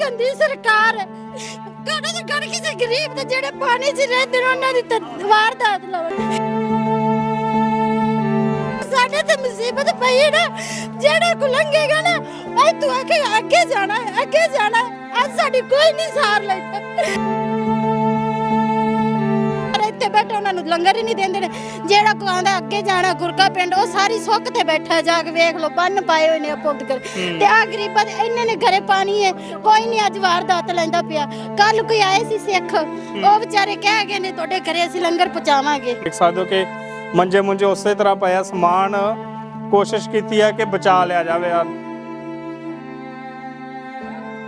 ਗੰਦੀ ਸਰਕਾਰ ਹੈ। ਕਦੋਂ ਤੇ ਕਿਸੇ ਗਰੀਬ ਤੇ ਜਿਹੜੇ ਪਾਣੀ 'ਚ ਰਹਿੰਦੇ ਨੇ, ਉਹਨਾਂ ਦੀ ਤਾਂ ਵਾਰਦਾਤ ਲਵਣ ਸਾਡੇ ਤੇ ਮੁਸੀਬਤ ਪਈ ਹੈ ਨਾ, ਜਿਹੜੇ ਕੋ ਨਾ ਐ ਤੂੰ ਅੱਗੇ ਅੱਗੇ ਜਾਣਾ ਅੱਗੇ ਜਾਣਾ ਅੱਜ ਸਾਡੀ ਕੋਈ ਨਹੀਂ ਸਾਰ ਲੈਂਦਾ। ਲੰਗਰ ਹੀ ਨਹੀਂ ਦਿੰਦੇ ਨੇ। ਜਿਹੜਾ ਕੋ ਅੱਗੇ ਜਾਣਾ ਗੁਰਕਾ ਪਿੰਡ, ਉਹ ਸਾਰੀ ਸੁੱਕ ਤੇ ਬੈਠਾ ਜਾ ਕੇ ਵੇਖ ਲੋ ਬੰਨ ਪਾਏ ਹੋਏ ਨੇ ਆਪੋਦ ਕਰ ਤੇ ਆ ਗਰੀਬਾਂ ਦੇ ਇੰਨੇ ਨੇ ਘਰੇ ਪਾਣੀ ਹੈ, ਕੋਈ ਨਹੀਂ ਅੱਜ ਵਾਰਦਾਤ ਲੈਂਦਾ ਪਿਆ। ਕੱਲ ਕੋਈ ਆਏ ਸੀ ਸਿੱਖ, ਉਹ ਵਿਚਾਰੇ ਕਹਿ ਗਏ ਨੇ, ਤੁਹਾਡੇ ਘਰੇ ਅਸੀਂ ਲੰਗਰ ਪਹੁੰਚਾਵਾਂਗੇ। ਦੇਖ ਸਕਦੇ ਹੋ ਕਿ ਮੰਜੇ ਮੁੰਜੇ ਉਸੇ ਤਰ੍ਹਾਂ ਪਿਆ ਸਮਾਨ ਕੋਸ਼ਿਸ਼ ਕੀਤੀ ਹੈ ਕਿ ਬਚਾ ਲਿਆ ਜਾਵੇ ਆ।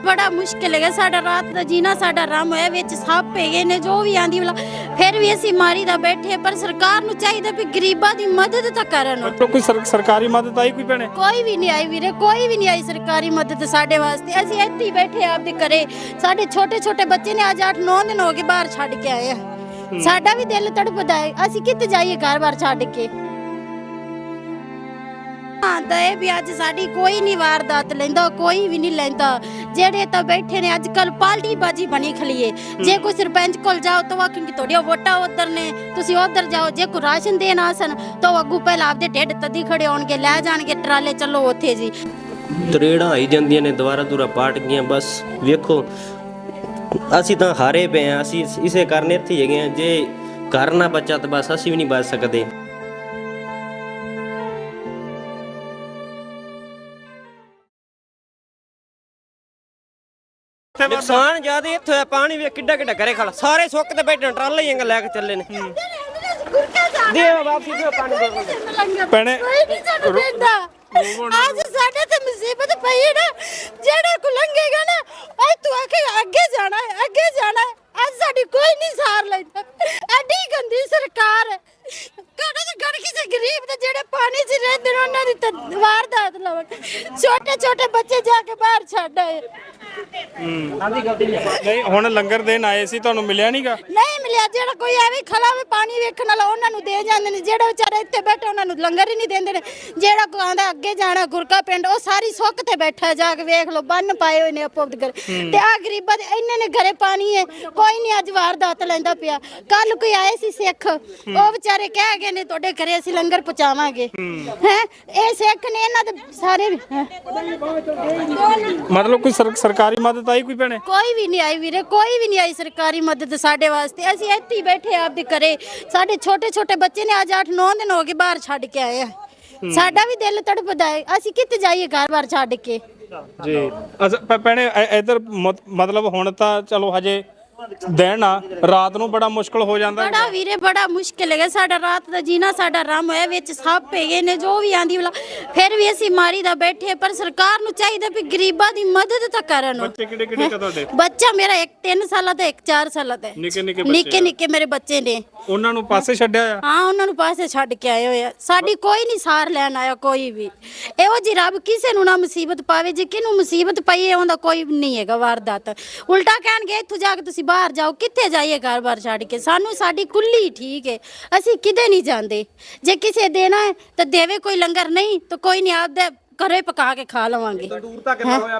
ਬੜਾ ਮੁਸ਼ਕਿਲ ਹੈਗਾ ਸਾਡਾ ਰਾਤ ਦਾ ਜੀਣਾ ਸਾਡਾ ਰਾਮ ਹੋਇਆ ਵਿੱਚ ਸੱਪ ਹੈਗੇ ਨੇ ਜੋ ਵੀ ਆਂਦੀ ਵਾਲਾ। ਫਿਰ ਵੀ ਅਸੀਂ ਮਾਰੀ ਦਾ ਬੈਠੇ ਪਰ ਸਰਕਾਰ ਨੂੰ ਚਾਹੀਦਾ ਵੀ ਗਰੀਬਾਂ ਦੀ ਮਦਦ ਤਾਂ ਕਰਨ। ਕੋਈ ਸਰ- ਸਰਕਾਰੀ ਮਦਦ ਆਈ ਕੋਈ ਭੈਣੇ? ਕੋਈ ਵੀ ਨਹੀਂ ਆਈ ਵੀਰੇ ਕੋਈ ਵੀ ਨਹੀਂ ਆਈ ਸਰਕਾਰੀ ਮਦਦ ਸਾਡੇ ਵਾਸਤੇ। ਅਸੀਂ ਇੱਥੇ ਹੀ ਬੈਠੇ ਆਪਦੇ ਘਰੇ। ਸਾਡੇ ਛੋਟੇ ਛੋਟੇ ਬੱਚੇ ਨੇ ਅੱਜ 8-9 ਦਿਨ ਹੋ ਗਏ ਬਾਹਰ ਛੱਡ ਕੇ ਆਏ ਆ। ਸਾਡਾ ਵੀ ਦਿਲ ਤੜਪਦਾ ਹੈ। ਅਸੀਂ ਕਿੱਥੇ ਜਾਈਏ ਘਰ-ਬਾਰ ਛੱਡ ਕੇ? ਹਾਂ ਤਾਂ ਇਹ ਵੀ ਅੱਜ ਸਾਡੀ ਕੋਈ ਨਹੀਂ ਵਾਰਦਾਤ ਲੈਂਦਾ ਕੋਈ ਵੀ ਨਹੀਂ ਲੈਂਦਾ। ਜਿਹੜੇ ਤਾਂ ਬੈਠੇ ਨੇ ਅੱਜ ਕੱਲ ਪਾਲਟੀ ਬਾਜੀ ਬਣੀ ਖਲੀਏ। ਜੇ ਕੋਈ ਸਰਪੰਚ ਕੋਲ ਜਾਓ ਤਾਂ ਆਖਣਗੇ ਤੁਹਾਡੀਆਂ ਵੋਟਾਂ ਉਧਰ ਨੇ ਤੁਸੀਂ ਉਧਰ ਜਾਓ। ਜੇ ਕੋਈ ਰਾਸ਼ਨ ਦੇਣ ਆਸਨ ਤਾਂ ਉਹ ਅੱਗੂ ਪਹਿਲਾਂ ਆਪਦੇ ਢਿੱਡ ਤੱਦੀ ਖੜੇ ਹੋਣਗੇ ਲੈ ਜਾਣਗੇ ਟਰਾਲੇ ਚੱਲੋ ਉੱਥੇ ਜੀ। ਤਰੇੜਾਂ ਆਈ ਜਾਂਦੀਆਂ ਨੇ ਦੁਬਾਰਾ ਦੁਰਾ ਪਾਟ ਗਈਆਂ ਬਸ ਵੇਖੋ। ਅਸੀਂ ਤਾਂ ਹਾਰੇ ਪਏ ਆ ਅਸੀਂ ਇਸ- ਕਾਰਨ ਇੱਥੇ ਹੈਗੇ ਆ। ਜੇ ਘਰ ਨਾ ਬਚਾ ਤਾਂ ਬਸ ਅਸੀਂ ਵੀ ਨਹੀਂ ਬਚ ਸਕਦੇ। ਨੁਕਸਾਨ ਜ਼ਿਆਦਾ ਇੱਥੇ ਹੋਇਆ ਪਾਣੀ ਵੀ ਕਿੱਡਾ ਕਿੱਡਾ ਘਰੇ ਖੜਾ ਸਾਰੇ ਸੁੱਕ ਤੇ ਬੈਠੇ ਟਰਾਲੇ ਹੀ ਲੈ ਕੇ ਚੱਲੇ ਨੇ। ਦਿਓ ਵਾਪਸੀ ਦਿਓ ਪਾਣੀ ਦਿਓ। ਭੈਣੇ, ਕੋਈ ਨਹੀਂ ਸਾਨੂੰ ਦਿੰਦਾ। ਅੱਜ ਸਾਡੇ ਤੇ ਮੁਸੀਬਤ ਪਈ ਹੈ ਨਾ ਜਿਹੜੇ ਕੋ ਲੰਘੇਗਾ ਨਾ ਐ ਤੂੰ ਅੱਗੇ ਅੱਗੇ ਜਾਣਾ ਹੈ, ਅੱਗੇ ਜਾਣਾ ਹੈ। ਅੱਜ ਸਾਡੀ ਕੋਈ ਨਹੀਂ ਸਾਰ ਲੈਂਦਾ। ਐਡੀ ਗੰਦੀ ਸਰਕਾਰ ਹੈ। ਕਦੋਂ ਤੇ ਗੜ ਕਿਸੇ ਗਰੀਬ ਤੇ ਜਿਹੜੇ ਪਾਣੀ 'ਚ ਰਹਿੰਦੇ ਨੇ ਉਹਨਾਂ ਦੀ ਤਾਂ ਵਾਰਦਾਤ ਲਵਣ ਛੋਟੇ ਛੋਟੇ ਬੱਚੇ ਜਾ ਕੇ ਬਾਹਰ ਛੱਡ ਆਏ। ਨਹੀਂ ਹੁਣ ਲੰਗਰ ਦੇਣ ਆਏ ਸੀ ਤੁਹਾਨੂੰ ਮਿਲਿਆ ਨਹੀਂਗਾ ਨਹੀਂ ਮਿਲਿਆ। ਜਿਹੜਾ ਕੋਈ ਐਵੇਂ ਖਲਾ ਵੀ ਪਾਣੀ ਵੇਖਣ ਵਾਲਾ ਉਹਨਾਂ ਨੂੰ ਦੇ ਜਾਂਦੇ ਨੇ। ਜਿਹੜੇ ਵਿਚਾਰੇ ਇੱਥੇ ਬੈਠੇ ਉਹਨਾਂ ਨੂੰ ਲੰਗਰ ਹੀ ਨਹੀਂ ਦਿੰਦੇ ਨੇ। ਜਿਹੜਾ ਅੱਗੇ ਜਾਣਾ ਗੁਰਕਾ ਪਿੰਡ ਉਹ ਸਾਰੀ ਸੁੱਕ ਤੇ ਬੈਠਾ ਜਾ ਕੇ ਵੇਖ ਲੋ ਬੰਨ ਪਾਏ ਹੋਏ ਨੇ ਤੇ ਆ ਗਰੀਬਾਂ ਦੇ ਇੰਨੇ ਨੇ ਘਰੇ ਪਾਣੀ ਹੈ ਕੋਈ ਨਹੀਂ ਅੱਜ ਵਾਰਦਾਤ ਲੈਂਦਾ ਪਿਆ। ਕੱਲ ਕੋਈ ਆਏ ਸੀ ਸਿੱਖ ਉਹ ਵਿਚਾਰੇ ਕਹਿ ਗਏ ਨੇ ਤੁਹਾਡੇ ਘਰੇ ਅਸੀਂ ਲੰਗਰ ਪਹੁੰਚਾਵਾਂਗੇ। ਹੈ? ਇਹ ਸਿੱਖ ਨੇ ਇਹਨਾਂ ਦੇ ਸਾਰੇ ਹੈਂ। ਮਤਲਬ ਕੋਈ ਸਰ- ਸਰਕਾਰੀ ਮਦਦ ਆਈ ਕੋਈ ਭੈਣੇ? ਕੋਈ ਵੀ ਨਹੀਂ ਆਈ ਵੀਰੇ ਕੋਈ ਵੀ ਨਹੀਂ ਆਈ ਸਰਕਾਰੀ ਮਦਦ ਸਾਡੇ ਵਾਸਤੇ। ਅਸੀਂ ਇੱਥੇ ਹੀ ਬੈਠੇ ਆਪਦੇ ਘਰੇ। ਸਾਡੇ ਛੋਟੇ ਛੋਟੇ ਬੱਚੇ ਨੇ ਅੱਜ 8-9 ਦਿਨ ਹੋ ਗਏ ਬਾਹਰ ਛੱਡ ਕੇ ਆਏ ਆ। ਸਾਡਾ ਵੀ ਦਿਲ ਤੜਪਦਾ ਹੈ ਅਸੀਂ ਕਿੱਥੇ ਜਾਈਏ ਘਰ-ਬਾਰ ਛੱਡ ਕੇ? ਜੀ। ਅਸ ਭ- ਭੈਣੇ ਇ- ਇੱਧਰ ਮਤ- ਮਤਲਬ ਹੁਣ ਤਾਂ ਚਲੋ ਹਜੇ ਦਿਨ ਆ ਰਾਤ ਨੂੰ ਬੜਾ ਮੁਸ਼ਕਲ ਹੋ ਜਾਂਦਾ ਬੜਾ ਵੀਰੇ ਬੜਾ ਮੁਸ਼ਕਿਲ ਹੈਗਾ। ਸਾਡਾ ਰਾਤ ਦਾ ਜੀਣਾ ਸਾਡਾ ਰਾਮ ਹੋਇਆ ਵਿੱਚ ਸੱਪ ਹੈਗੇ ਨੇ ਜੋ ਵੀ ਆਂਦੀ ਵਾਲਾ ਫਿਰ ਵੀ ਅਸੀਂ ਮਾਰੀ ਦਾ ਬੈਠੇ ਪਰ ਸਰਕਾਰ ਨੂੰ ਚਾਹੀਦਾ ਵੀ ਗਰੀਬਾਂ ਦੀ ਮਦਦ ਤਾਂ ਕਰਨ। ਬੱਚੇ ਕਿਹੜੇ ਕਿਹੜੇ ਤੁਹਾਡੇ ਬੱਚਾ ਮੇਰਾ ਇੱਕ 3 ਸਾਲਾਂ ਦਾ ਇੱਕ 4 ਸਾਲਾਂ ਦਾ। ਨਿੱਕੇ ਨਿੱਕੇ ਮੇਰੇ ਬੱਚੇ ਨੇ। ਉਹਨਾਂ ਨੂੰ ਪਾਸੇ ਛੱਡਿਆ ਆ ਹਾਂ ਉਹਨਾਂ ਨੂੰ ਪਾਸੇ ਛੱਡ ਕੇ ਆਏ ਹੋਏ ਆ। ਸਾਡੀ ਕੋਈ ਨਹੀਂ ਸਾਰ ਲੈਣ ਆਇਆ ਕੋਈ ਵੀ। ਇਹੋ ਜੀ ਰੱਬ ਕਿਸੇ ਨੂੰ ਨਾ ਮੁਸੀਬਤ ਪਾਵੇ ਜੇ ਕਿਹਨੂੰ ਮੁਸੀਬਤ ਪਈ ਹੈ ਉਹਦਾ ਕੋਈ ਨਹੀਂ ਹੈਗਾ ਵਾਰਦਾਤ। ਉਲਟਾ ਕਹਿਣਗੇ ਇੱਥੋਂ ਜਾ ਕੇ ਤੁਸੀਂ ਬਾਹਰ ਜਾਓ ਕਿੱਥੇ ਜਾਈਏ ਘਰ-ਬਾਰ ਛੱਡ ਕੇ? ਸਾਨੂੰ ਸਾਡੀ ਕੁੱਲੀ ਠੀਕ ਹੈ ਅਸੀਂ ਕਿਤੇ ਨਹੀਂ ਜਾਂਦੇ। ਜੇ ਕਿਸੇ ਦੇਣਾ ਹੈ ਤਾਂ ਦੇਵੇ ਕੋਈ ਲੰਗਰ ਨਹੀਂ ਤਾਂ ਕੋਈ ਨਹੀਂ ਆਪਦੇ ਘਰੇ ਪਕਾ ਕੇ ਖਾ ਲਵਾਂਗੇ।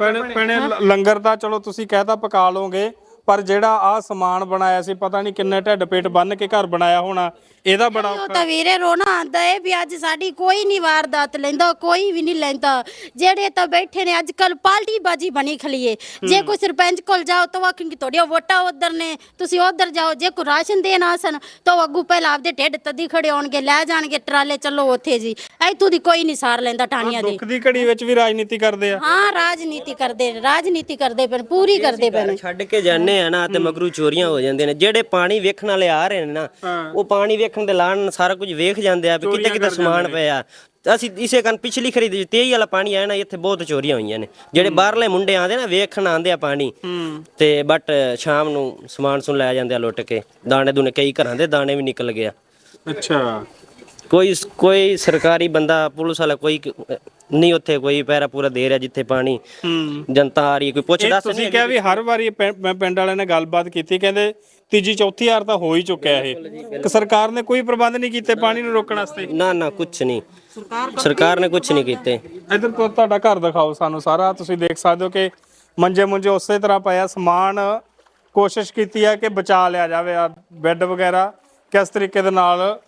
ਭੈਣੇ ਭੈਣੇ। ਲ- ਲੰਗਰ ਤਾਂ ਚਲੋ ਤੁਸੀਂ ਕਹਿਤਾ ਪਕਾ ਲਓਗੇ ਪਰ ਜਿਹੜਾ ਆ ਸਮਾਨ ਬਣਾਇਆ ਸੀ, ਪਤਾ ਨਹੀਂ ਕਿੰਨੇ ਢਿੱਡ ਪੇਟ ਬੰਨ ਕੇ ਘਰ ਬਣਾਇਆ ਹੋਣਾ। ਇਹਦਾ ਬੜਾ ਉਹ ਤਾਂ ਵੀਰੇ ਰੋਣਾ ਆਂਦਾ ਏ ਵੀ ਅੱਜ ਸਾਡੀ ਕੋਈ ਨਹੀਂ ਵਾਰਦਾਤ ਲੈਂਦਾ ਕੋਈ ਵੀ ਨਹੀਂ ਲੈਂਦਾ। ਜਿਹੜੇ ਤਾਂ ਬੈਠੇ ਨੇ ਅੱਜ ਕੱਲ ਪਾਲਟੀ ਬਾਜੀ ਬਣੀ ਖਲੀਏ ਜੇ ਕੋਈ ਸਰਪੰਚ ਕੋਲ ਜਾਓ ਤਾਂ ਆਖਣਗੇ ਤੁਹਾਡੀਆਂ ਵੋਟਾਂ ਉਧਰ ਨੇ ਤੁਸੀਂ ਉਧਰ ਜਾਓ। ਜੇ ਕੋਈ ਰਾਸ਼ਨ ਦੇਣ ਆਸਨ ਤਾਂ ਉਹ ਅੱਗੂ ਪਹਿਲਾਂ ਆਪਦੇ ਢਿੱਡ ਤੱਦੀ ਖੜੇ ਹੋਣਗੇ ਲੈ ਜਾਣਗੇ ਟਰਾਲੇ ਚੱਲੋ ਉੱਥੇ ਜੀ। ਇੱਥੋਂ ਦੀ ਕੋਈ ਨਹੀਂ ਸਾਰ ਲੈਂਦਾ ਟਾਣੀਆਂ ਦੀ। ਦੁੱਖ ਦੀ ਘੜੀ ਵਿੱਚ ਵੀ ਰਾਜਨੀਤੀ ਕਰਦੇ ਆ। ਹਾਂ ਰਾਜਨੀਤੀ ਕਰਦੇ ਰਾਜਨੀਤੀ ਕਰਦੇ ਪਏ ਨੇ, ਪੂਰੀ ਕਰਦੇ ਪਏ ਨੇ। ਛੱਡ ਕੇ ਜਾਂਦੇ ਆ ਨਾ ਤੇ ਮਗਰੂ ਚੋਰੀਆਂ ਹੋ ਜਾਂਦੀਆਂ ਨੇ। ਜਿਹੜੇ ਪਾਣੀ ਵੇਖਣ ਵਾਲੇ ਆ ਰਹੇ ਨੇ ਨਾ ਉਹ ਪਾਣੀ ਵੇਖਣ ਦੇ ਲਾਣ ਸਾਰਾ ਕੁਝ ਵੇਖ ਜਾਂਦੇ ਆ ਵੀ ਕਿਤੇ ਕਿਤੇ ਸਮਾਨ ਪਿਆ। ਅਸੀਂ ਇਸੇ ਕਾਰਨ ਪਿਛਲੀ ਖਰੀਦ ਤੇਈ ਵਾਲਾ ਪਾਣੀ ਆਇਆ ਨਾ ਇੱਥੇ ਬਹੁਤ ਚੋਰੀਆਂ ਹੋਈਆਂ ਨੇ। ਜਿਹੜੇ ਬਾਹਰਲੇ ਮੁੰਡੇ ਆਂਦੇ ਨਾ ਵੇਖਣ ਆਂਦੇ ਆ ਪਾਣੀ। ਤੇ ਬਟ ਸ਼ਾਮ ਨੂੰ ਸਮਾਨ ਸੁਣ ਲੈ ਜਾਂਦੇ ਆ ਲੁੱਟ ਕੇ। ਦਾਣੇ ਦੂਨੇ ਕਈ ਘਰਾਂ ਦੇ ਦਾਣੇ ਵੀ ਨਿਕਲ ਗਿਆ ਅੱਛਾ। ਕੋਈ ਕੋਈ ਸਰਕਾਰੀ ਬੰਦਾ ਪੁਲਿਸ ਵਾਲਾ ਕੋਈ ਨਹੀਂ ਉੱਥੇ ਕੋਈ ਪੈਰਾ ਪੂਰਾ ਦੇ ਰਿਹਾ ਜਿੱਥੇ ਪਾਣੀ। ਜਨਤਾ ਆ ਰਹੀ ਕੋਈ ਪੁੱਛ ਤੁਸੀਂ ਕਿਹਾ ਵੀ ਹਰ ਵਾਰੀ ਪਿੰਡ ਵਾਲਿਆਂ ਨੇ ਗੱਲਬਾਤ ਕੀਤੀ ਕਹਿੰਦੇ ਤੀਜੀ ਚੌਥੀ ਵਾਰ ਤਾਂ ਹੋ ਹੀ ਚੁੱਕਿਆ ਇਹ। ਕਿ ਸਰਕਾਰ ਨੇ ਕੋਈ ਪ੍ਰਬੰਧ ਨਹੀਂ ਕੀਤੇ ਪਾਣੀ ਨੂੰ ਰੋਕਣ ਵਾਸਤੇ? ਨਾ ਨਾ ਕੁਛ ਨਹੀਂ। ਸਰਕਾਰ ਨੇ ਕੁਛ ਨਹੀਂ ਕੀਤੇ। ਇਧਰ ਤੋਂ ਤੁਹਾਡਾ ਘਰ ਦਿਖਾਓ ਸਾਨੂੰ ਸਾਰਾ। ਤੁਸੀਂ ਦੇਖ ਸਕਦੇ ਹੋ ਕਿ ਮੰਜੇ ਮੁੰਜੇ ਉਸੇ ਤਰ੍ਹਾਂ ਪਿਆ ਸਮਾਨ ਕੋਸ਼ਿਸ਼ ਕੀਤੀ ਹੈ ਕਿ ਬਚਾ ਲਿਆ ਜਾਵੇ ਆ ਬੈੱਡ ਵਗੈਰਾ। ਕਿਸ ਤਰੀਕੇ ਦੇ ਨਾਲ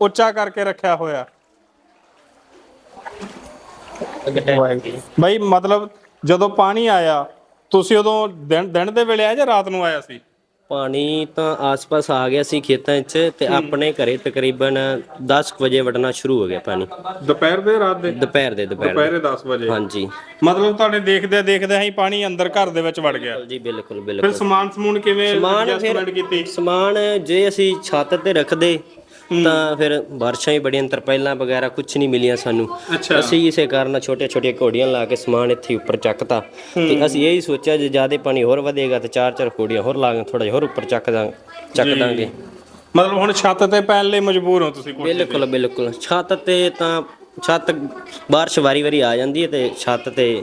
ਉੱਚਾ ਕਰਕੇ ਰੱਖਿਆ ਹੋਇਆ। ਬਈ ਮਤਲਬ ਜਦੋਂ ਪਾਣੀ ਆਇਆ ਤੁਸੀਂ ਉਦੋਂ ਦਿਨ ਦਿਨ ਦੇ ਵੇਲੇ ਆਏ ਜਾਂ ਰਾਤ ਨੂੰ ਆਇਆ ਸੀ? ਪਾਣੀ ਤਾਂ ਆਸ-ਪਾਸ ਆ ਗਿਆ ਸੀ ਖੇਤਾਂ 'ਚ ਤੇ ਆਪਣੇ ਘਰੇ ਤਕਰੀਬਨ 10 ਕੁ ਵਜੇ ਵੜਨਾ ਸ਼ੁਰੂ ਹੋ ਗਿਆ ਪਾਣੀ। ਦੁਪਹਿਰ ਦੇ ਰਾਤ ਦੇ? ਦੁਪਹਿਰ ਦੇ ਦੁਪਹਿਰ ਦੇ। ਦੁਪਹਿਰੇ 10 ਵਜੇ। ਹਾਂਜੀ। ਮਤਲਬ ਤੁਹਾਡੇ ਦੇਖਦੇ ਦੇਖਦੇ ਹੀ ਪਾਣੀ ਅੰਦਰ ਘਰ ਦੇ ਵਿੱਚ ਵੜ ਗਿਆ। ਜੀ ਬਿਲਕੁਲ ਫਿਰ ਬਿਲਕੁਲ। ਸਮਾਨ ਸਮੂਨ ਕਿਵੇਂ ਸਮਾਨ ਐਡਜਸਟਮੈਂਟ ਕੀਤੀ? ਫਿਰ ਸਮਾਨ ਜੇ ਅਸੀਂ ਛੱਤ ਤੇ ਰੱਖਦੇ ਤਾਂ ਫਿਰ ਬਾਰਿਸ਼ਾਂ ਹੀ ਬੜੀਆਂ ਤਰਪਾਈਲਾਂ ਵਗੈਰਾ ਕੁਝ ਨਹੀਂ ਮਿਲੀਆਂ ਸਾਨੂੰ। ਅਸੀਂ ਇਸੇ ਕਾਰਨ ਛੋਟੇ ਛੋਟੀਆਂ ਘੋੜੀਆਂ ਲਾ ਕੇ ਸਮਾਨ ਇੱਥੇ ਉੱਪਰ ਚੱਕਤਾ। ਤੇ ਅਸੀਂ ਇਹੀ ਸੋਚਿਆ ਜੇ ਜ਼ਿਆਦਾ ਪਾਣੀ ਹੋਰ ਵਧੇਗਾ ਤੇ ਚਾਰ ਚਾਰ ਘੋੜੀਆਂ ਹੋਰ ਲਾ ਕੇ ਥੋੜਾ ਜਿਹਾ ਹੋਰ ਉੱਪਰ ਚੱਕ ਦਾਂ ਚੱਕ ਦਾਂਗੇ। ਮਤਲਬ ਹੁਣ ਛੱਤ ਤੇ ਪੈਣ ਲਈ ਮਜਬੂਰ ਹੋ ਤੁਸੀਂ ਕੋਠੇ। ਬਿਲਕੁਲ ਬਿਲਕੁਲ। ਛੱਤ ਤੇ ਤਾਂ ਛੱਤ ਬਾਰਿਸ਼ ਵਾਰੀ ਵਾਰੀ ਆ ਜਾਂਦੀ ਹੈ ਤੇ ਛੱਤ ਤੇ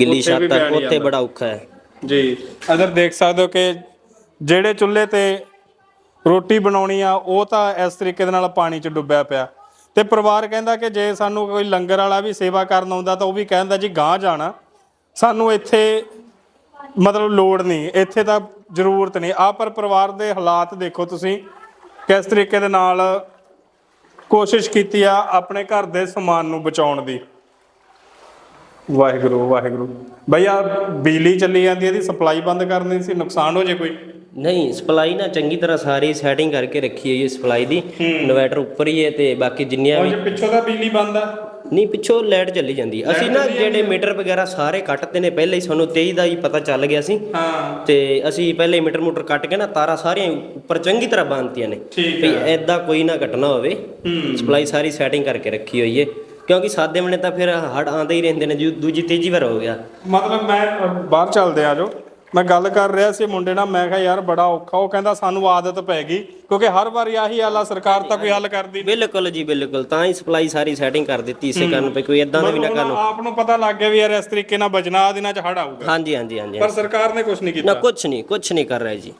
ਗਿੱਲੀ ਛੱਤ ਆ, ਉੱਥੇ ਬੜਾ ਔਖਾ ਹੈ। ਜੀ। ਅਗਰ ਦੇਖ ਸਕਦੇ ਹੋ ਕਿ ਜਿਹੜੇ ਚੁੱਲ੍ਹੇ ਤੇ ਰੋਟੀ ਬਣਾਉਣੀ ਆ, ਉਹ ਤਾਂ ਇਸ ਤਰੀਕੇ ਦੇ ਨਾਲ ਪਾਣੀ 'ਚ ਡੁੱਬਿਆ ਪਿਆ। ਤੇ ਪਰਿਵਾਰ ਕਹਿੰਦਾ ਕਿ ਜੇ ਸਾਨੂੰ ਕੋਈ ਲੰਗਰ ਵਾਲਾ ਵੀ ਸੇਵਾ ਕਰਨ ਆਉਂਦਾ ਤਾਂ ਉਹ ਵੀ ਕਹਿੰਦਾ ਜੀ ਗਾਂ ਜਾਣਾ। ਸਾਨੂੰ ਇੱਥੇ ਮਤਲਬ ਲੋੜ ਨਹੀਂ, ਇੱਥੇ ਤਾਂ ਜ਼ਰੂਰਤ ਨਹੀਂ। ਆ ਪਰ ਪਰਿਵਾਰ ਦੇ ਹਾਲਾਤ ਦੇਖੋ ਤੁਸੀਂ, ਕਿਸ ਤਰੀਕੇ ਦੇ ਨਾਲ ਕੋਸ਼ਿਸ਼ ਕੀਤੀ ਆ ਆਪਣੇ ਘਰ ਦੇ ਸਮਾਨ ਨੂੰ ਬਚਾਉਣ ਦੀ। ਵਾਹਿਗੁਰੂ ਵਾਹਿਗੁਰੂ। ਭਈਆ ਬਿਜਲੀ ਚੱਲੀ ਜਾਂਦੀ ਹੈ ਇਹਦੀ ਸਪਲਾਈ ਬੰਦ ਕਰਨੀ ਸੀ, ਨੁਕਸਾਨ ਹੋ ਜੇ ਕੋਈ। ਨਹੀਂ ਸਪਲਾਈ ਨਾ ਚੰਗੀ ਤਰ੍ਹਾਂ ਸਾਰੀ ਸੈਟਿੰਗ ਕਰਕੇ ਰੱਖੀ ਹੋਈ ਹੈ ਸਪਲਾਈ ਦੀ। ਇਨਵਰਟਰ ਉੱਪਰ ਹੀ ਹੈ ਤੇ ਬਾਕੀ ਜਿੰਨੀਆਂ ਉਹ ਵੀ ਜੇ ਪਿੱਛੋਂ ਦਾ ਬਿਜਲੀ ਬੰਦ ਆ। ਨਹੀਂ ਪਿੱਛੋਂ ਲਾਈਟ ਚੱਲੀ ਜਾਂਦੀ। ਹੈ। ਅਸੀਂ ਨਾ ਜਿਹੜੇ ਮੀਟਰ ਵਗੈਰਾ ਸਾਰੇ ਕੱਟਦੇ ਨੇ ਪਹਿਲੇ ਹੀ ਸਾਨੂੰ 23 ਦਾ ਹੀ ਪਤਾ ਚੱਲ ਗਿਆ ਸੀ। ਹਾਂ। ਤੇ ਅਸੀਂ ਪਹਿਲੇ ਮੀਟਰ ਮੂਟਰ ਕੱਟ ਕੇ ਨਾ ਤਾਰਾਂ ਸਾਰੀਆਂ ਉੱਪਰ ਚੰਗੀ ਤਰ੍ਹਾਂ ਬੰਨਤੀਆਂ ਨੇ। ਵੀ ਐਦਾਂ ਕੋਈ ਨਾ ਘਟਨਾ ਹੋਵੇ। ਸਪਲਾਈ ਸਾਰੀ ਸੈਟਿੰਗ ਕਰਕੇ ਰੱਖੀ ਹੋਈ ਹੈ। ਕਿਉਂਕਿ ਸਾਦੇ ਮਣੇ ਤਾਂ ਫਿਰ ਹੜ ਆਉਂਦੇ ਹੀ ਰਹਿੰਦੇ ਨੇ ਜੀ ਦੂਜੀ ਤੀਜੀ ਵਾਰ ਹੋ ਗਿਆ। ਮਤਲਬ ਮੈਂ ਬਾਹਰ ਚੱਲਦੇ ਆ ਜੋ। ਮੈਂ ਗੱਲ ਕਰ ਰਿਹਾ ਸੀ ਮੁੰਡੇ ਨਾਲ ਮੈਂ ਕਿਹਾ ਯਾਰ ਬੜਾ ਔਖਾ ਉਹ ਕਹਿੰਦਾ ਸਾਨੂੰ ਆਦਤ ਪੈ ਗਈ ਕਿਉਂਕਿ ਹਰ ਵਾਰੀ ਆਹੀ ਹਾਲਾ ਸਰਕਾਰ ਤਾਂ ਕੋਈ ਹੱਲ ਕਰਦੀ ਨਹੀਂ। ਬਿਲਕੁਲ ਜੀ ਬਿਲਕੁਲ ਤਾਂ ਹੀ ਸਪਲਾਈ ਸਾਰੀ ਸੈਟਿੰਗ ਕਰ ਦਿੱਤੀ ਇਸੇ ਕਾਰਨ ਵੀ ਕੋਈ ਐਦਾਂ ਦਾ ਵੀ ਨਾ ਕਰਨ ਆਪ ਨੂੰ ਪਤਾ ਲੱਗ ਗਿਆ ਵੀ ਯਾਰ ਇਸ ਤਰੀਕੇ ਨਾਲ ਬਚਣਾ ਆ ਦਿਨਾਂ 'ਚ ਹੜ ਆਊਗਾ। ਹਾਂਜੀ ਹਾਂਜੀ ਹਾਂਜੀ ਪਰ ਸਰਕਾਰ ਨੇ ਕੁਝ ਨਹੀਂ ਨਾ ਕੀਤਾ। ਕੁਝ ਨਹੀਂ ਕੁਝ ਨਹੀਂ ਕਰ ਰਿਹਾ ਜੀ।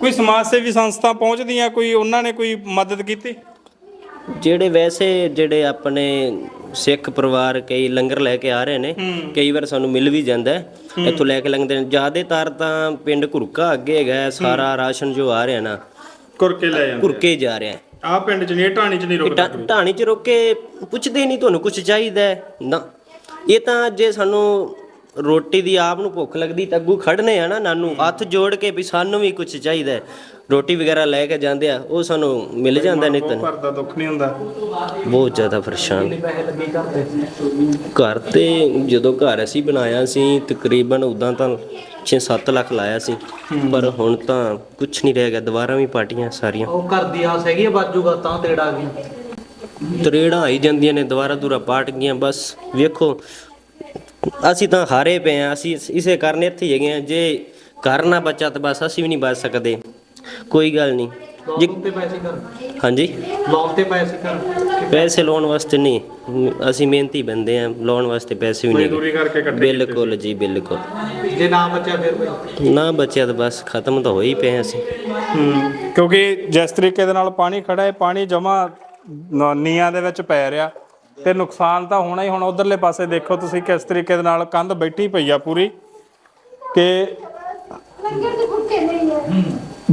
ਕੋਈ ਸਮਾਜ ਸੇਵੀ ਸੰਸਥਾ ਪਹੁੰਚਦੀਆਂ ਕੋਈ ਉਹਨਾਂ ਨੇ ਕੋਈ ਮਦਦ ਕੀਤੀ? ਜਿਹੜੇ ਵੈਸੇ ਜਿਹੜੇ ਆਪਣੇ ਸਿੱਖ ਪਰਿਵਾਰ ਕਈ ਲੰਗਰ ਲੈ ਕੇ ਆ ਰਹੇ ਨੇ ਕਈ ਵਾਰ ਸਾਨੂੰ ਮਿਲ ਵੀ ਜਾਂਦਾ। ਇੱਥੋਂ ਲੈ ਕੇ ਲੰਘਦੇ ਨੇ। ਜ਼ਿਆਦਾਤਰ ਤਾਂ ਪਿੰਡ ਘੁਰਕਾ ਅੱਗੇ ਹੈਗਾ ਸਾਰਾ ਰਾਸ਼ਨ ਜੋ ਆ ਰਿਹਾ ਨਾ ਕੁਰਕੇ ਲੈ ਜਾਂਦੇ ਘੁਰਕੇ ਜਾ ਰਿਹਾ ਆ ਪਿੰਡ 'ਚ ਨਹੀਂ ਢਾਣੀ 'ਚ ਨਹੀਂ ਰੁਕਦਾ। ਢਾਣੀ ਚ ਰੁਕ ਕੇ ਪੁੱਛਦੇ ਨਹੀਂ ਤੁਹਾਨੂੰ ਕੁਝ ਚਾਹੀਦਾ? ਨਾ। ਇਹ ਤਾਂ ਜੇ ਸਾਨੂੰ ਰੋਟੀ ਦੀ ਆਪ ਨੂੰ ਭੁੱਖ ਲੱਗਦੀ ਤਾਂ ਅੱਗੂ ਖੜਨੇ ਆ ਨਾ ਨਾਨੂੰ। ਹੱਥ ਜੋੜ ਕੇ ਵੀ ਸਾਨੂੰ ਵੀ ਕੁਝ ਚਾਹੀਦਾ। ਰੋਟੀ ਵਗੈਰਾ ਲੈ ਕੇ ਜਾਂਦੇ ਆ ਉਹ ਸਾਨੂੰ ਮਿਲ ਜਾਂਦਾ ਨਹੀਂ ਤਾਂ ਘਰ ਦਾ ਦੁੱਖ ਨਹੀਂ ਹੁੰਦਾ। ਬਹੁਤ ਜ਼ਿਆਦਾ ਪਰੇਸ਼ਾਨ। ਘਰ ਤੇ ਜਦੋਂ ਘਰ ਅਸੀਂ ਬਣਾਇਆ ਸੀ ਤਕਰੀਬਨ ਉਦਾਂ ਤਾਂ 6-7 ਲੱਖ ਲਾਇਆ ਸੀ ਪਰ ਹੁਣ ਤਾਂ ਕੁਝ ਨਹੀਂ ਰਹਿ ਗਿਆ ਦੁਬਾਰਾ ਵੀ ਪਾਰਟੀਆਂ ਸਾਰੀਆਂ। ਉਹ ਘਰ ਦੀ ਆਸ ਹੈਗੀ ਆ ਬਾਜੂਗਾ ਤਾਂ ਤੇੜਾ ਆ ਗਿਆ। ਤਰੇੜਾਂ ਆਈ ਜਾਂਦੀਆਂ ਨੇ ਦੁਬਾਰਾ ਦੂਰਾ ਪਾਟ ਗਈਆਂ ਬਸ ਵੇਖੋ ਅਸੀਂ ਤਾਂ ਹਾਰੇ ਪਏ ਆ ਅਸੀਂ ਇਸ- ਕਾਰਨ ਇੱਥੇ ਹੀ ਹੈਗੇ ਆ ਜੇ ਘਰ ਨਾ ਬਚਾ ਤਾਂ ਬਸ ਅਸੀਂ ਵੀ ਨਹੀਂ ਬਚ ਸਕਦੇ। ਕੋਈ ਗੱਲ ਨਹੀਂ। ਜੀ ਲੋਨ ਤੇ ਪੈਸੇ ਕਰ। ਹਾਂਜੀ। ਲੋਨ ਤੇ ਪੈਸੇ ਕਰ। ਪੈਸੇ ਲਾਉਣ ਵਾਸਤੇ ਨਹੀਂ। ਅਸੀਂ ਮਿਹਨਤੀ ਬੰਦੇ ਆ ਲਾਉਣ ਵਾਸਤੇ ਪੈਸੇ ਵੀ ਨਹੀਂ। ਮਜ਼ਦੂਰੀ ਕਰਕੇ ਕੱਢੇ ਬਿਲਕੁਲ ਜੀ ਬਿਲਕੁਲ। ਜੇ ਨਾ ਬਚਿਆ ਫਿਰ ਬਈ। ਨਾ ਬਚਿਆ ਤਾਂ ਬਸ ਖਤਮ ਤਾਂ ਹੋ ਹੀ ਪਏ ਅਸੀਂ। ਹੂੰ। ਕਿਉਂਕਿ ਜਿਸ ਤਰੀਕੇ ਦੇ ਨਾਲ ਪਾਣੀ ਖੜਾ ਹੈ ਪਾਣੀ ਜਮਾ ਨੀਆਂ ਦੇ ਵਿੱਚ ਪੈ ਰਿਹਾ। ਤੇ ਨੁਕਸਾਨ ਤਾਂ ਹੋਣਾ ਹੀ ਹੁਣ। ਉਧਰਲੇ ਪਾਸੇ ਦੇਖੋ ਤੁਸੀਂ ਕਿਸ ਤਰੀਕੇ ਦੇ ਨਾਲ ਕੰਧ ਬੈਠੀ ਪਈ ਆ ਪੂਰੀ। ਕਿ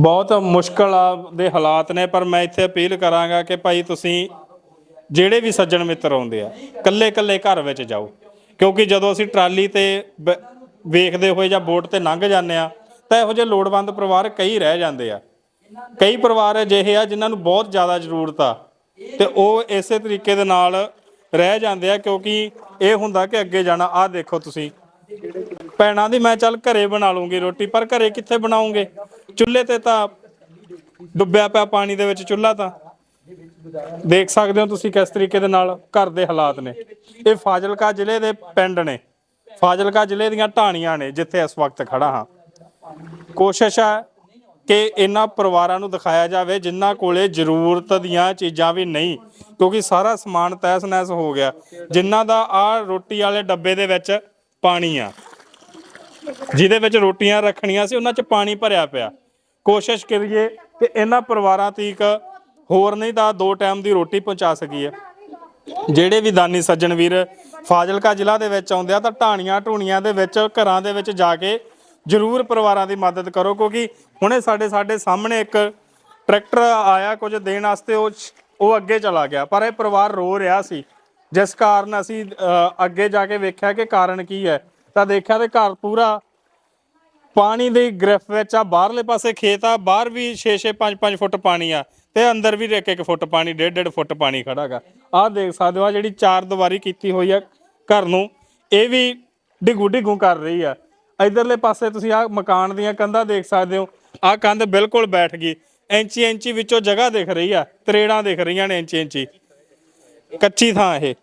ਬਹੁਤ ਮੁਸ਼ਕਲ ਆ ਦੇ ਹਾਲਾਤ ਨੇ, ਪਰ ਮੈਂ ਇੱਥੇ ਅਪੀਲ ਕਰਾਂਗਾ ਕਿ ਭਾਈ ਤੁਸੀਂ ਜਿਹੜੇ ਵੀ ਸੱਜਣ ਮਿੱਤਰ ਆਉਂਦੇ ਆ ਕੱਲੇ ਕੱਲੇ ਘਰ ਵਿੱਚ ਜਾਓ। ਕਿਉਂਕਿ ਜਦੋਂ ਅਸੀਂ ਟਰਾਲੀ ਤੇ ਵੇਖਦੇ ਹੋਏ ਜਾਂ ਬੋਟ ਤੇ ਲੰਘ ਜਾਂਦੇ ਆ, ਤਾਂ ਇਹੋ ਜਿਹੇ ਲੋੜਵੰਦ ਪਰਿਵਾਰ ਕਈ ਰਹਿ ਜਾਂਦੇ ਆ। ਕਈ ਪਰਿਵਾਰ ਅਜਿਹੇ ਆ ਜਿਨ੍ਹਾਂ ਨੂੰ ਬਹੁਤ ਜ਼ਿਆਦਾ ਜ਼ਰੂਰਤ ਆ, ਤੇ ਉਹ ਇਸੇ ਤਰੀਕੇ ਦੇ ਨਾਲ ਰਹਿ ਜਾਂਦੇ ਆ, ਕਿਉਂਕਿ ਇਹ ਹੁੰਦਾ ਕਿ ਅੱਗੇ ਜਾਣਾ, ਆਹ ਦੇਖੋ ਤੁਸੀਂ। ਭੈਣਾਂ ਦੀ ਮੈਂ ਚੱਲ ਘਰੇ ਬਣਾ ਲੂੰਗੀ ਰੋਟੀ, ਪਰ ਘਰੇ ਕਿੱਥੇ ਬਣਾਉਂਗੇ? ਚੁੱਲ੍ਹੇ ਤੇ ਤਾਂ ਡੁੱਬਿਆ ਪਿਆ ਪਾਣੀ ਦੇ ਵਿੱਚ ਚੁੱਲ੍ਹਾ ਤਾਂ। ਦੇਖ ਸਕਦੇ ਹੋ ਤੁਸੀਂ ਕਿਸ ਤਰੀਕੇ ਦੇ ਨਾਲ ਘਰ ਦੇ ਹਾਲਾਤ ਨੇ। ਇਹ ਫਾਜ਼ਿਲਕਾ ਜ਼ਿਲ੍ਹੇ ਦੇ ਪਿੰਡ ਨੇ। ਫਾਜ਼ਿਲਕਾ ਜ਼ਿਲ੍ਹੇ ਦੀਆਂ ਢਾਣੀਆਂ ਨੇ, ਜਿੱਥੇ ਇਸ ਵਕਤ ਖੜਾ ਹਾਂ। ਕੋਸ਼ਿਸ਼ ਹੈ ਕਿ ਇਹਨਾਂ ਪਰਿਵਾਰਾਂ ਨੂੰ ਦਿਖਾਇਆ ਜਾਵੇ, ਜਿਨ੍ਹਾਂ ਕੋਲੇ ਜ਼ਰੂਰਤ ਦੀਆਂ ਚੀਜ਼ਾਂ ਵੀ ਨਹੀਂ, ਕਿਉਂਕਿ ਸਾਰਾ ਸਮਾਨ ਤਹਿਸ ਨਹਿਸ ਹੋ ਗਿਆ। ਜਿਨ੍ਹਾਂ ਦਾ ਆ ਰੋਟੀ ਵਾਲੇ ਡੱਬੇ ਦੇ ਵਿੱਚ ਪਾਣੀ ਆ। ਜਿਹਦੇ ਵਿੱਚ ਰੋਟੀਆਂ ਰੱਖਣੀਆਂ ਸੀ, ਉਹਨਾਂ 'ਚ ਪਾਣੀ ਭਰਿਆ ਪਿਆ। ਕੋਸ਼ਿਸ਼ ਕਰੀਏ ਕਿ ਇਹਨਾਂ ਪਰਿਵਾਰਾਂ ਤੀਕ ਹੋਰ ਨਹੀਂ ਤਾਂ ਦੋ ਟਾਈਮ ਦੀ ਰੋਟੀ ਪਹੁੰਚਾ ਸਕੀਏ। ਜਿਹੜੇ ਵੀ ਦਾਨੀ ਸੱਜਣ ਵੀਰ ਫਾਜ਼ਿਲਕਾ ਜ਼ਿਲ੍ਹਾ ਦੇ ਵਿੱਚ ਆਉਂਦੇ ਆ, ਤਾਂ ਢਾਣੀਆਂ ਢੂਣੀਆਂ ਦੇ ਵਿੱਚ, ਘਰਾਂ ਦੇ ਵਿੱਚ ਜਾ ਕੇ ਜ਼ਰੂਰ ਪਰਿਵਾਰਾਂ ਦੀ ਮਦਦ ਕਰੋ, ਕਿਉਂਕਿ ਹੁਣੇ ਸਾਡੇ ਸਾਡੇ ਸਾਹਮਣੇ ਇੱਕ ਟਰੈਕਟਰ ਆਇਆ ਕੁਝ ਦੇਣ ਵਾਸਤੇ, ਉਹ ਉਹ ਅੱਗੇ ਚਲਾ ਗਿਆ। ਪਰ ਇਹ ਪਰਿਵਾਰ ਰੋ ਰਿਹਾ ਸੀ। ਜਿਸ ਕਾਰਨ ਅਸੀਂ ਅੱਗੇ ਜਾ ਕੇ ਵੇਖਿਆ ਕਿ ਕਾਰਨ ਕੀ ਹੈ। ਤਾਂ ਦੇਖਿਆ ਤੇ ਘਰ ਪੂਰਾ ਪਾਣੀ ਦੀ ਗ੍ਰਿਫ ਵਿੱਚ ਆ, ਬਾਹਰਲੇ ਪਾਸੇ ਖੇਤ ਆ, ਬਾਹਰ ਵੀ 6-6 5-5 ਫੁੱਟ ਪਾਣੀ ਆ ਤੇ ਅੰਦਰ ਵੀ 1-1 ਫੁੱਟ ਪਾਣੀ 1.5 ਫੁੱਟ ਪਾਣੀ ਖੜਾਗਾ ਆਹ ਦੇਖ ਸਕਦੇ ਹੋ, ਆਹ ਜਿਹੜੀ ਚਾਰ ਦੀਵਾਰੀ ਕੀਤੀ ਹੋਈ ਆ ਘਰ ਨੂੰ, ਇਹ ਵੀ ਡਿਗੂ ਡਿਗੂ ਕਰ ਰਹੀ ਆ। ਇਧਰਲੇ ਪਾਸੇ ਤੁਸੀਂ ਆਹ ਮਕਾਨ ਦੀਆਂ ਕੰਧਾਂ ਦੇਖ ਸਕਦੇ ਹੋ, ਆਹ ਕੰਧ ਬਿਲਕੁਲ ਬੈਠ ਗਈ। ਇੰਚੀ ਇੰਚੀ ਵਿੱਚੋਂ ਜਗ੍ਹਾ ਦਿਖ ਰਹੀ ਆ, ਤਰੇੜਾਂ ਦਿਖ ਰਹੀਆਂ ਨੇ ਇੰਚੀ ਇੰਚੀ ਕੱਚੀ ਥਾਂ ਇਹ।